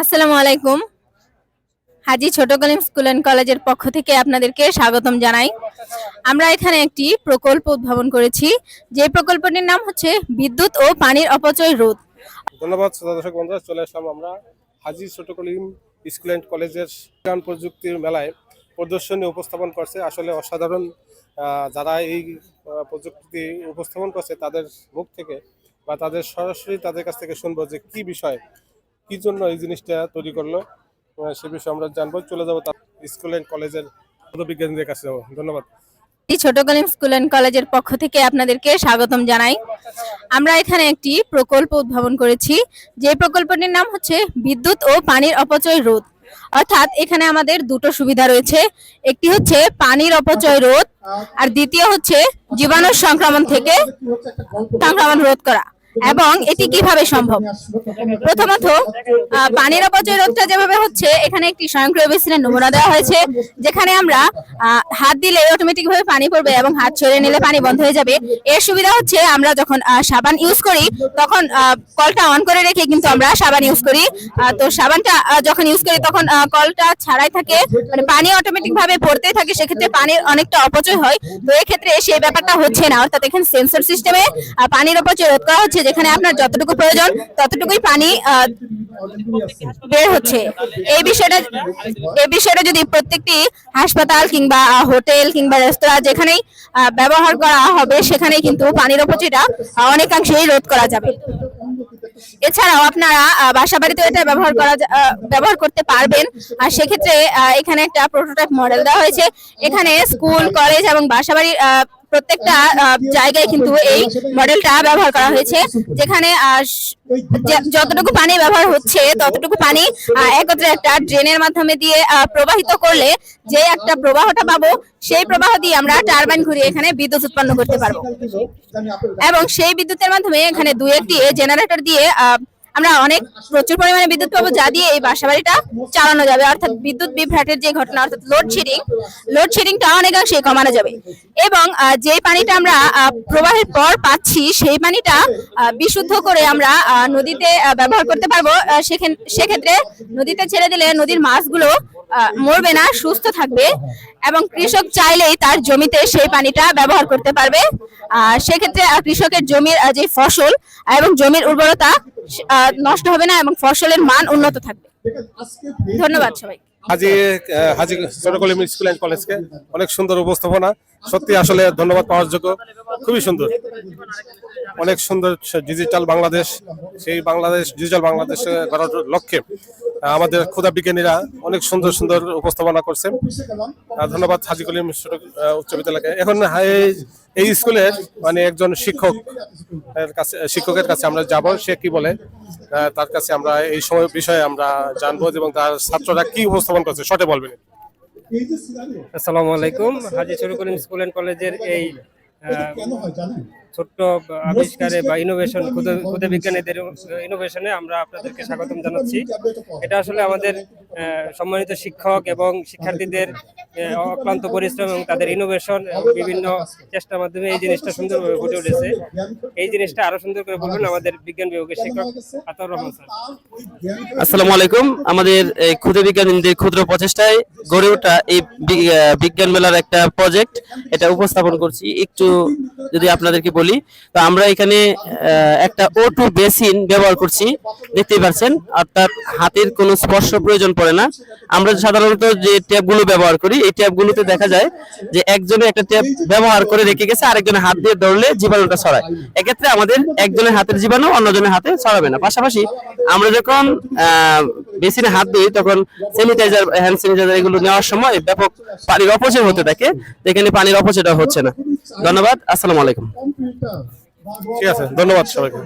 আসসালামু আলাইকুম। হাজি ছোট কলিম স্কুল অ্যান্ড কলেজের পক্ষ থেকে আপনাদেরকে স্বাগতম জানাই। আমরা এখানে একটি প্রকল্প উদ্ভাবন করেছি। যে প্রকল্পটির নাম হচ্ছে বিদ্যুৎ ও পানির অপচয় রোধ। ধন্যবাদ শ্রোতা, দর্শক, বন্ধুরা। চলে আসলাম আমরা হাজি ছোট কলিম স্কুল অ্যান্ড কলেজের বিজ্ঞান প্রযুক্তির মেলায়। প্রদর্শনী উপস্থাপন করছে আসলে অসাধারণ যারা এই প্রযুক্তি উপস্থাপন করছে তাদের মুখ থেকে বা তাদের সরাসরি তাদের কাছ থেকে শুনব যে কি বিষয় কি জন্য এই জিনিসটা তৈরি করল? সে বিষয়ে আমরা জানব। চলে যাব তার স্কুল অ্যান্ড কলেজের পদবিজ্ঞানীদের কাছে যাব। ধন্যবাদ। হাজি ছোট কলিম স্কুল অ্যান্ড কলেজের পক্ষ থেকে আপনাদেরকে স্বাগতম জানাই। আমরা এখানে একটি প্রকল্প উদ্ভাবন করেছি। যে প্রকল্পটির নাম হচ্ছে বিদ্যুৎ ও পানির অপচয় রোধ। অর্থাৎ এখানে আমাদের দুটো সুবিধা রয়েছে। একটি হচ্ছে পানির অপচয় রোধ, আর দ্বিতীয় হচ্ছে জীবাণু সংক্রমণ থেকে সংক্রমণ রোধ করা। এবং এটি কীভাবে সম্ভব? প্রথমত পানির অপচয় রোধটা যেভাবে হচ্ছে, এখানে একটি স্বয়ংক্রিয় বেসিনের নমুনা দেওয়া হয়েছে, যেখানে আমরা হাত দিলে অটোমেটিক ভাবে পানি পড়বে এবং হাত ছড়িয়ে নিলে পানি বন্ধ হয়ে যাবে। এর সুবিধা হচ্ছে, আমরা যখন সাবান ইউজ করি, তখন কলটা অন করে রেখে কিন্তু আমরা সাবান ইউজ করি। তো সাবানটা যখন ইউজ করি, তখন কলটা ছাড়াই থাকে মানে পানি অটোমেটিক ভাবে পড়তেই থাকে, সেক্ষেত্রে পানির অনেকটা অপচয় হয়। তো এক্ষেত্রে সেই ব্যাপারটা হচ্ছে না। অর্থাৎ এখানে সেন্সর সিস্টেমে পানির অপচয় রোধ করা হচ্ছে যেখানে আপনার যতটুকু প্রয়োজন ততটুকুই পানি বের হচ্ছে। এই বিষয়টা এই বিষয়টা যদি প্রত্যেকটি হাসপাতাল কিংবা হোটেল কিংবা রেস্তোরাঁ যেখানেই ব্যবহার করা হবে সেখানেই কিন্তু পানির অপচয়টা আহ, অনেকাংশেই রোধ করা যাবে। এছাড়াও আপনারা বাসা বাড়িতে এটা ব্যবহার করা ব্যবহার করতে পারবেন। আর সেক্ষেত্রে এখানে একটা প্রোটোটাইপ মডেল দেওয়া হয়েছে। এখানে স্কুল কলেজ এবং বাসা বাড়ির প্রত্যেকটা জায়গায় কিন্তু এই মডেলটা ব্যবহার করা হয়েছে যেখানে যতটুকু পানি ব্যবহার হচ্ছে ততটুকু পানি একত্রে একটা ড্রেনের মাধ্যমে দিয়ে প্রবাহিত করলে যে একটা প্রবাহটা পাবো সেই প্রবাহ দিয়ে আমরা টারবাইন ঘুরিয়ে এখানে বিদ্যুৎ উৎপন্ন করতে পারব। এবং সেই বিদ্যুতের মাধ্যমে এখানে দুই একটি জেনারেটর দিয়ে আহ, আমরা অনেক প্রচুর পরিমাণে বিদ্যুৎ পাবো, যা দিয়ে এই বাসা বাড়িটা চালানো যাবে। অর্থাৎ বিদ্যুৎ বিভ্রাটের যে ঘটনা, অর্থাৎ লোডশেডিং লোডশেডিংটা অনেকাংশে কমানো যাবে। এবং যে পানিটা আমরা প্রবাহের পর পাচ্ছি, সেই পানিটা বিশুদ্ধ করে আমরা নদীতে ব্যবহার করতে পারব। সেক্ষেত্রে নদীতে ছেড়ে দিলে নদীর মাছগুলো মরবে না, সুস্থ থাকবে। এবং কৃষক চাইলেই তার জমিতে সেই পানিটা ব্যবহার করতে পারবে। সেক্ষেত্রে কৃষকের জমির যে ফসল এবং জমির উর্বরতা নষ্ট হবে না এবং ফসলের মান উন্নত থাকবে। ধন্যবাদ সবাই হাজি হাজি ছোট স্কুল অ্যান্ড কলেজকে অনেক সুন্দর উপস্থাপনা। সত্যি আসলে ধন্যবাদ পাওয়ার যোগ্য। খুবই সুন্দর। অনেক সুন্দর ডিজিটাল বাংলাদেশ, সেই বাংলাদেশ ডিজিটাল বাংলাদেশ করার লক্ষ্যে। আমাদের ক্ষুদা বিজ্ঞানীরা অনেক সুন্দর সুন্দর উপস্থাপনা করছেন। ধন্যবাদ হাজি কলিম উচ্চ বিদ্যালয়কে। এখন এই- স্কুলের মানে একজন শিক্ষক কাছে, শিক্ষকের কাছে আমরা যাব, সে কি বলে? তার কাছে আমরা এই সময় বিষয়ে আমরা জানব এবং তার ছাত্ররা কি উপস্থাপন করছে শর্টে বলবেন। আসসালামু আলাইকুম। হাজি করিম স্কুল অ্যান্ড কলেজের এই ছোট্ট আবিষ্কারে বা ইনোভেশন ক্ষুদে বিজ্ঞানীদের ইনোভেশনে আমরা আপনাদেরকে স্বাগতম জানাচ্ছি। এটা আসলে আমাদের সম্মানিত শিক্ষক এবং শিক্ষার্থীদের অক্লান্ত পরিশ্রম এবং তাদের ইনোভেশন বিভিন্ন চেষ্টার মাধ্যমে এই জিনিসটা সুন্দরভাবে ফুটে উঠেছে। এই জিনিসটা আরও সুন্দর করে বলবেন আমাদের বিজ্ঞান বিভাগের শিক্ষক আতাউর রহমান স্যার। আসসালামু আলাইকুম। আমাদের, এই ক্ষুদ্র বিজ্ঞানীদের ক্ষুদ্র প্রচেষ্টায় গড়ে ওঠা এই বিজ্ঞান মেলার একটা প্রজেক্ট এটা উপস্থাপন করছি। একটু যদি আপনাদেরকে বলি, তো আমরা এখানে একটা ও টু বেসিন ব্যবহার করছি। দেখতেই পাচ্ছেন, অর্থাৎ হাতের কোনো স্পর্শ প্রয়োজন পড়ে না। আমরা সাধারণত যে ট্যাপগুলো ব্যবহার করি, এই ট্যাপগুলোতে দেখা যায় যে একজনে একটা ট্যাপ ব্যবহার করে রেখে গেছে, আরেকজনের হাত দিয়ে ধরলে জীবাণুটা ছড়ায়। এক্ষেত্রে আমাদের একজনের হাতের জীবাণু অন্যজনের হাতে ছড়াবে না। পাশাপাশি আমরা যখন বেসিনে হাত দিই, তখন স্যানিটাইজার হ্যান্ড স্যানিটাইজার এগুলো নেওয়ার সময় ব্যাপক পানির অপচয় হতে থাকে। এখানে পানির অপচয়টা হচ্ছে না। ধন্যবাদ। আসসালামু আলাইকুম। ঠিক আছে, ধন্যবাদ সবাইকে।